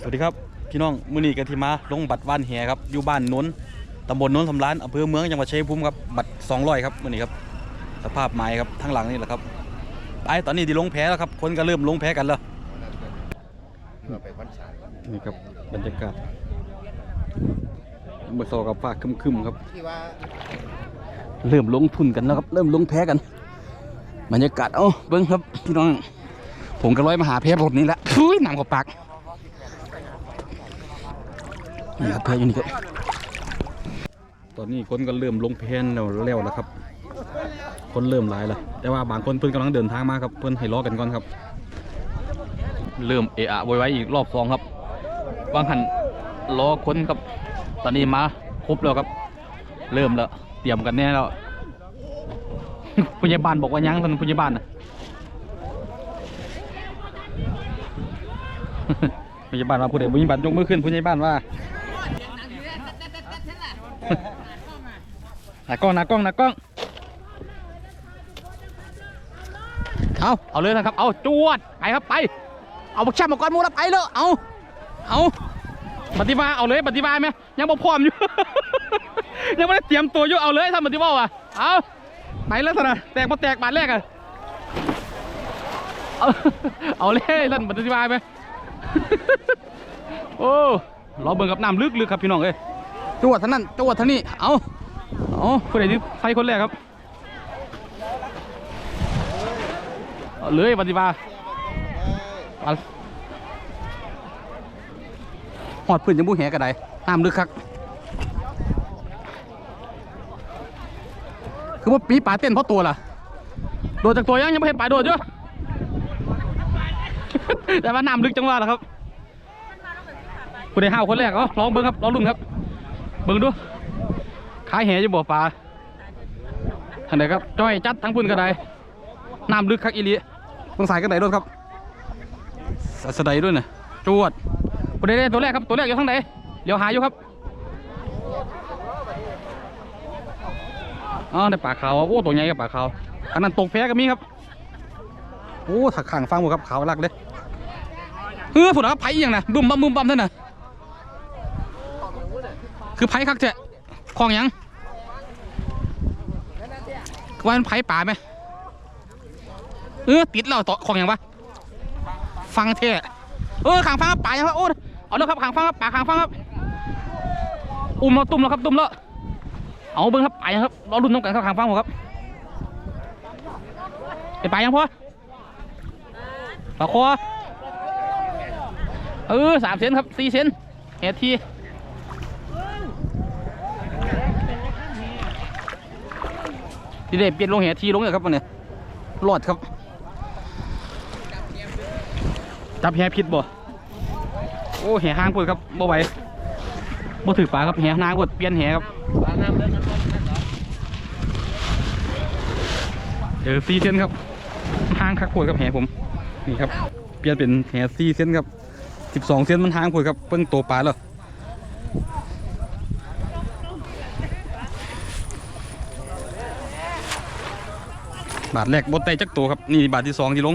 สวัสดีครับพี่น้องมือนีกันที่มาลงบัตรว่านแหครับอยู่บ้านนนตำบลนนท์สำร้านอำเภอเมืองจังหวัดชัยภูมิครับบัตร200ครับมือนีครับสภาพไม้ครับทั้งหลังนี่แหละครับไปตอนนี้ที่ลงแพ้แล้วครับคนก็เริ่มลงแพ้กันแล้วนี่ครับบรรยากาศเมื่อโซกับฟ้าคึมๆครับเริ่มลงทุนกันแล้วครับ เริ่มลงแพ้กันบรรยากาศเอ้าเบิ้งครับพี่น้องผมก็ร้อยมาหาแพ้รถนี้ละทุยหนำกับปาก นี่ครับแพอยู่นี่ครับ ตอนนี้คนก็เริ่มลงแพ้แล้วแล้วแล้วครับ คนเริ่มหลายแล้วแต่ว่าบางคนเพิ่นกำลังเดินทางมาครับ เพิ่นให้รอกันก่อนครับ เริ่มเอะอะโวยวายอีกรอบสองครับวางหันรอคนครับ ตอนนี้มาครบแล้วครับ เริ่มแล้วเตรียมกันแน่แล้วผู้ใหญ่บ้านบอกว่ายังท่านผู้ใหญ่บ้านนะผู้ใหญ่บ้านว่าผู้ใดผู้ใหญ่บ้านยกมือขึ้นผู้ใหญ่บ้านว่า น้ากล้องหน้ากล้องหน้ากล้อง เอาเอาเลยนะครับ เอาจวด ไปครับไป เอาบักแช่มาก่อนมูแล้วไปเลย เอาเอาปฏิบัติเอาเลยปฏิบัติไหมยังบ่พร้อมอยู่ ยังไม่ได้เตรียมตัวอยู่เอาเลยทำปฏิบัติอะเอาไปแล้วสนะแตกมาแตกบาทแรกอะเอาเอาเลยท่นปฏิบัติไหมโอ้เราเบิ่งกับน้ำลึกๆครับพี่น้องเอ้ยจวดท่านั้นจวดท่านี้เอา เอาคนไหนที่ใครคนแรกครับเอาเลยปฏิบัติอันหอดพื้นยังบุแหกระไดน้ำลึกคักคือว่าปีป่าเต้นเพราะตัวล่ะ โดดจากตัวยังยังไม่เห็นป่าโดดอยู่แต่ว่าน้ำลึกจังหวะล่ะครับผู้ใดห้าวคนแรกเอ๋อลองเบิ้งครับลองลุ้นครับ เบิ้งดู ขายแหอยู่บ่อปลาทางไหนครับจ้อยจัดทั้งพุ่นกระไดน้ำลึกคักอีหลีเบิ่งสายกระไดด้วยครับสสะใดด้วยนะจวดประเด็นตัวแรกครับตัวแรกอยู่ข้างไหนเดี๋ยวหาอยู่ครับอ๋อในป่าขาวโอ้ตัวใหญ่กับป่าขาวอันนั้นตกแพ้ก็มีครับโอ้ถักขังฟังหมดครับขาวรักเลยเฮ้ยผุดครับไผ่อหย่างนะบุ้มบัมบุ้มบัมท่านน่ะคือไผ่คักเจ๊ คลองยังว่ามันไผ่ป่าไหมเออติดแล้วต่อคลองยังปะฟังเท่เออขางฟังป่ายังครับโอ้เอาเลยครับขางฟังครับป่าขางฟังครับอุ้มแล้วตุ้มแล้วครับตุ้มแล้วเอาเบิ้งครับป่ายังครับรอรุ่นน้องกันครับขางฟังผมครับไอ้ป่ายังพ่อปลาคอเออสามเซนครับสี่เซนเอ็ดที ทีเด็เปลี่ยนลงแหทีลงเลยครับวันนี้รอดครับจับแหพิษบ่โอ้แหห้างปวดครับบ่ไหวบ่ถือปลาครับแหนางปวดเปลี่ยนแหครับเจอซีเซนครับห้างคักปวดครับแหผมนี่ครับเปลี่ยนเป็นแหซีเซนครับสิบสองเซนมันห้างปวดครับเพิ่งโตปลาแล้ว บาทแรกบดไตจักตัวครับ นี่บาทที่สองที่ลง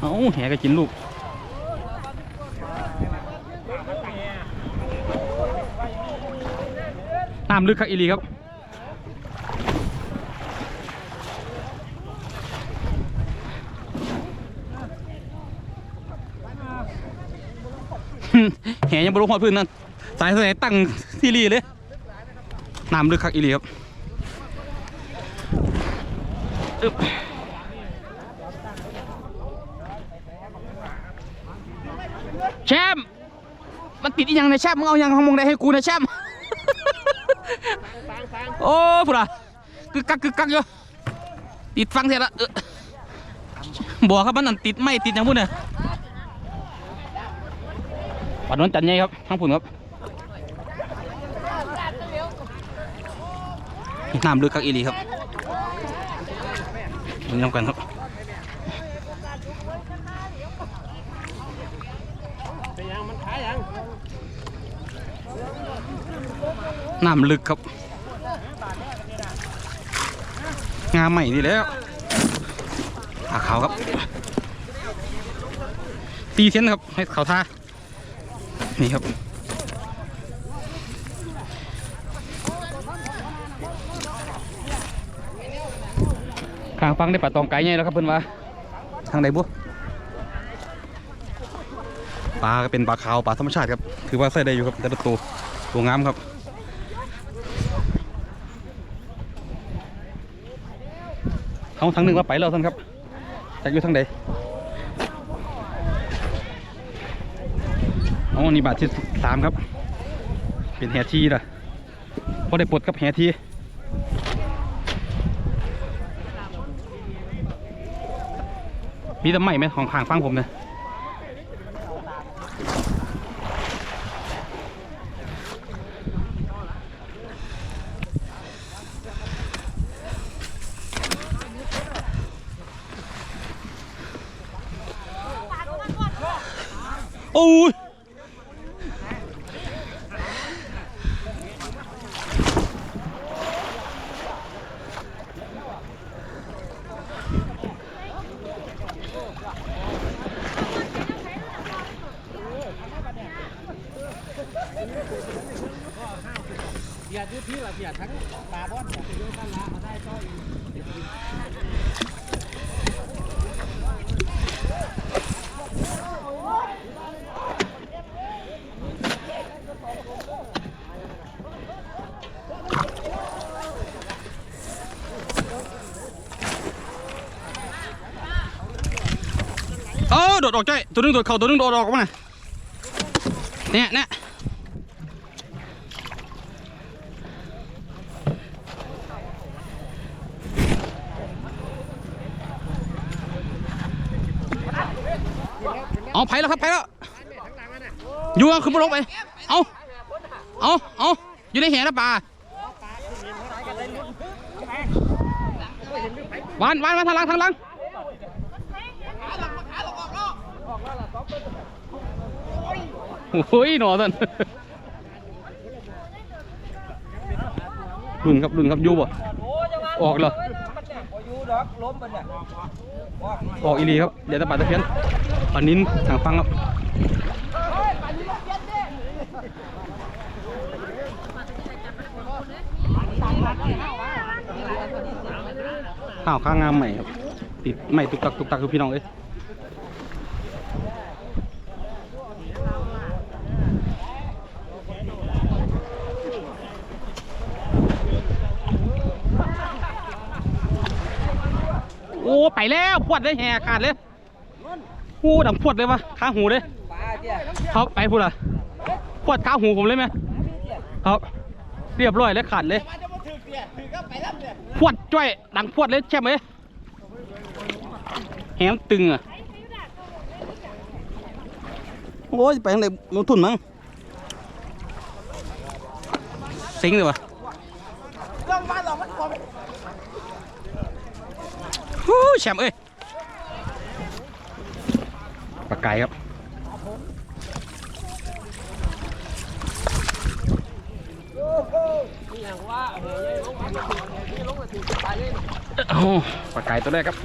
เอาแหก็กินลูกน้ำลึกคักอีลีครับแหยังบรลงหอดพื้นนั่นสายสายตั้งที่รีเลย น้ำลึกคักอีหลีครับแชมป์มันติดอีหยังในแชมป์มึงเอายังของมึงได้ให้กูนะแชมป์โอ้พูดอะกึกกักกึกกักอยู่ติดฟังเสร็จละบอกครับมันนั่นติดไม่ติดหยังพูดเนี่ยปัดนนจันใหญ่ครับทั้งผุนครับ น้ำลึกกักอีลีครับมึงยำกันครับน้ำลึกครับ งามใหม่นี่แล้วขาขาวครับ ตีเส้นครับให้เขาท่านี่ครับ ข้างฟังได้ปลาตองไก่ไงแล้วครับเพื่อนว่าทางใดบุปลาก็เป็นปลาขาวปลาธรรมชาติครับถือว่าใส่ได้อยู่ครับแต่ละตัวตัวงามครับเอาทางหนึ่งว่าไปแล้วท่านครับจากอยู่ทางใดเอาอันนี้บาทที่สามครับ เป็นแฮทีนะพอได้ปลดกับแฮที มีแต่ไม่ไหมของขางฟังผมเนะโอ้ย เออโดดออกใจอยตัวหนึงโดดเข่าตัวหนึงโดดออกมาเนี่ยเนี่ย เอาไผ่แล้วครับไผ่แล้วอยู่เอาขึ้นมาลงไป เอาเอาเอาอยู่ในแหนะปลาวานวานวานทางลังทางลังโอ้ยหนอท่านรุ่นครับรุ่นครับยูบ่ออกเหรอ ออกอีหลีครับเดี๋ยวตะปาตะเพียนปานินทางฟังครับข้าวข้างงามใหม่ครับ ติดใหม่ตุกตักตุกตักคือพี่น้องเอ้ย อ้ไปแล้วพวดเลยแห่ขาดเลยโอ้ดังพวดเลยวะข้าหูเลยเขาไปพูดละพวดข้าหูผมเลยไหมครับเรียบร้อยแล้วขาดเลยพวดจ้อยดังพวดเลยใช่ไหมแหมตึงอะโอ้ยไปทางไหนลงทุนมั้งสิงเลยวะ ฮู้แชมป์เอ้ยปลาไก่ครับโอ้ปลาไก่ตัวแรกครับ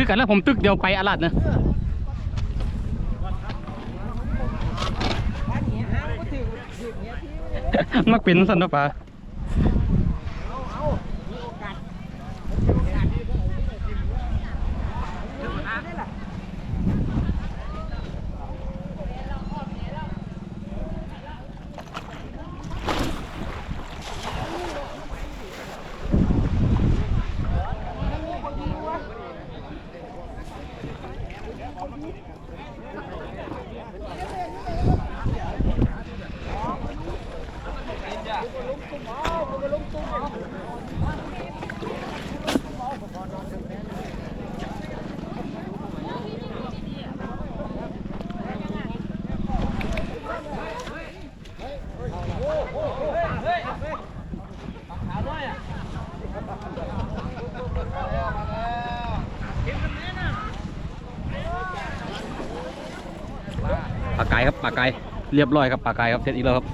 คือกันแล้วผมตึกเดียวไปอาลัดนะมักเป็นสันตปลา เรียบร้อยครับปลากายครับเสร็จอีกแล้วครับ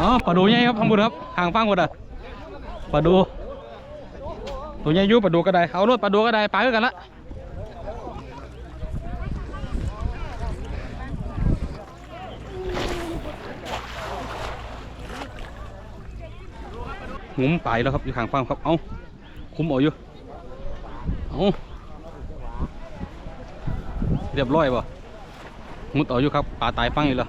อ๋อปลาดูใหญ่ครับข้างบนครับห่างฟังหมดอะปลาดูตัวใหญ่ยุปลาดูก็ได้เอารถปลาดูก็ได้ปลาด้วยกันละงุ้มไปแล้วครับอยู่ข้างฟังครับเอาคุ้มเอาอยู่เอาเรียบร้อยป่ะ มุดเอาอยู่ครับปลาตายฟังอยู่แล้ว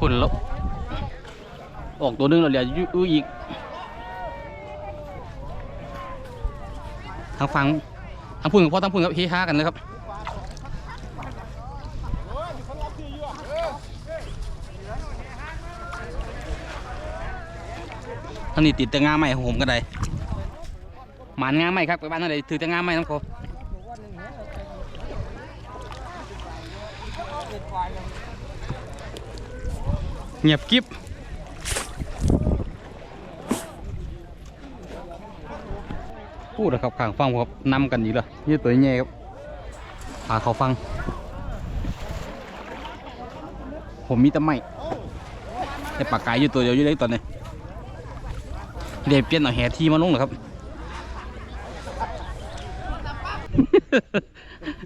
คุณแล้วออกตัวนึงแล้วเหลืออยู่อีก ทางฟังทางพุ่นกับพ่อทางพุ่นครับเฮฮากันเลยครับ ท่านนี่ติดแต่งาใหม่ของผมก็ได้หมานงาใหม่ครับไปบ้านท่านใดถือแต่งาใหม่ทั้งโคเงียบกิ๊บพูดนะครับข้างฟังครับนำกันอีกแล้วนี่ตัวใหญ่ครับพาเขาฟัง ผมมีแต่ไม้แต่ปากกายอยู่ตัวเดียวอยู่เลยตอนนี้ เดี๋ยวเปลี่ยนเอาแห่ที่มาลงเหรอครับ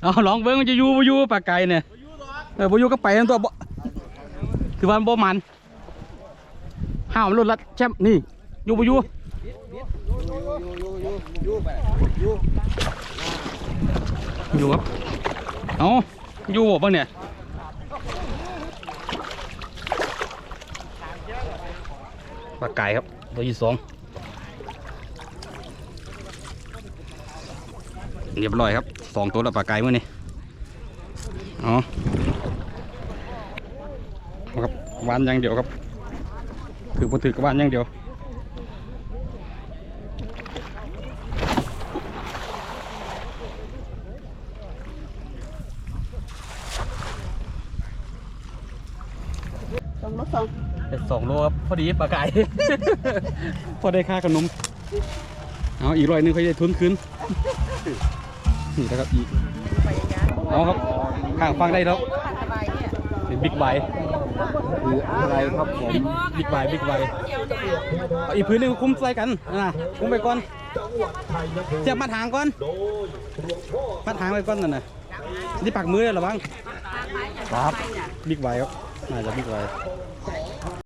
เอาลองเบิ้งมันจะอยู่บ่อยู่ปากไก่เนี่ยเออบ่อยู่ก็ไปทั้งตัวบ่คือวันบ่มันห้าวมันรุดลัดแชมป์นี่อยู่บ่อยู่อยู่ครับเอาอยู่บ่ปะเนี่ยปลาไก่ครับ ตัวที่สอง เรียบร้อยครับสองตัวแล้วปลาไก่เมื่อนี้อ๋อเอาครับวานอย่างเดียวครับถือพอถือกับวานอย่างเดียวสองรถสองได้สองโลครับพอดีปลาไก่ พอได้ค่าขนม เอาอีกร้อยหนึงเขาจะทุนคืน นี่นะครับอีกเอาครับข้างฟังได้แล้วสบเป็นบิ๊กไบคืออะไรครับผมบิ๊กไบบิ๊กไบอีกพื้นหนึงคุ้มใส่กันนะคุ้มไปก่อนเสียบมาทางก่อนมาทางไปก่อนนั่นน่ะนี่ปักมือเลยหรอบ้างครับบิ๊กไบครับน่าจะบิ๊กไบค